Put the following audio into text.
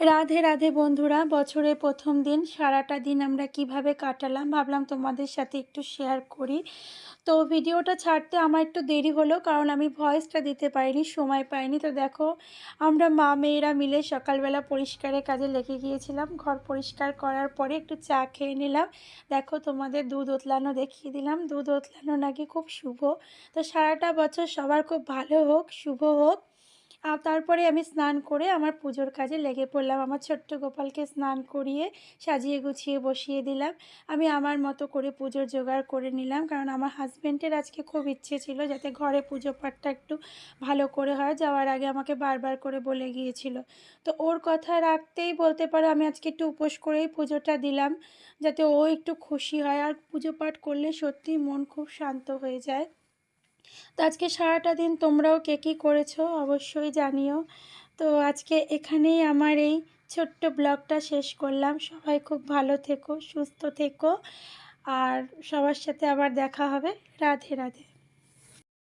রাধে রাধে বন্ধুরা, বছরের প্রথম দিন, সারাটা দিন আমরা কীভাবে কাটালাম ভাবলাম তোমাদের সাথে একটু শেয়ার করি। তো ভিডিওটা ছাড়তে আমার একটু দেরি হলো, কারণ আমি ভয়েসটা দিতে পারিনি, সময় পাইনি। তো দেখো, আমরা মা, মেয়েরা মিলে সকালবেলা পরিষ্কারের কাজে লেগে গিয়েছিলাম। ঘর পরিষ্কার করার পরে একটু চা খেয়ে নিলাম। দেখো, তোমাদের দুধ ওতলানো দেখিয়ে দিলাম। দুধ ওতলানো নাকি খুব শুভ। তো সারাটা বছর সবার খুব ভালো হোক, শুভ হোক। তারপরে আমি স্নান করে আমার পুজোর কাজে লেগে পড়লাম। আমার ছোট্ট গোপালকে স্নান করিয়ে সাজিয়ে গুছিয়ে বসিয়ে দিলাম। আমি আমার মতো করে পুজোর জোগাড় করে নিলাম কারণ আমার হাজব্যান্ডের আজকে খুব ইচ্ছে ছিল যাতে ঘরে পুজো পাঠটা একটু ভালো করে হয়। যাওয়ার আগে আমাকে বারবার করে বলে গিয়েছিল। তো ওর কথা রাখতেই বলতে পারো আমি আজকে একটু উপোস করেই পুজোটা দিলাম যাতে ও একটু খুশি হয়। আর পুজো পাঠ করলে সত্যিই মন খুব শান্ত হয়ে যায়। তো আজকে সারাটা দিন তোমরাও কে কী করেছ অবশ্যই জানিও। তো আজকে এখানেই আমার এই ছোট্ট ব্লগটা শেষ করলাম। সবাই খুব ভালো থেকো, সুস্থ থেকো। আর সবার সাথে আবার দেখা হবে। রাধে রাধে।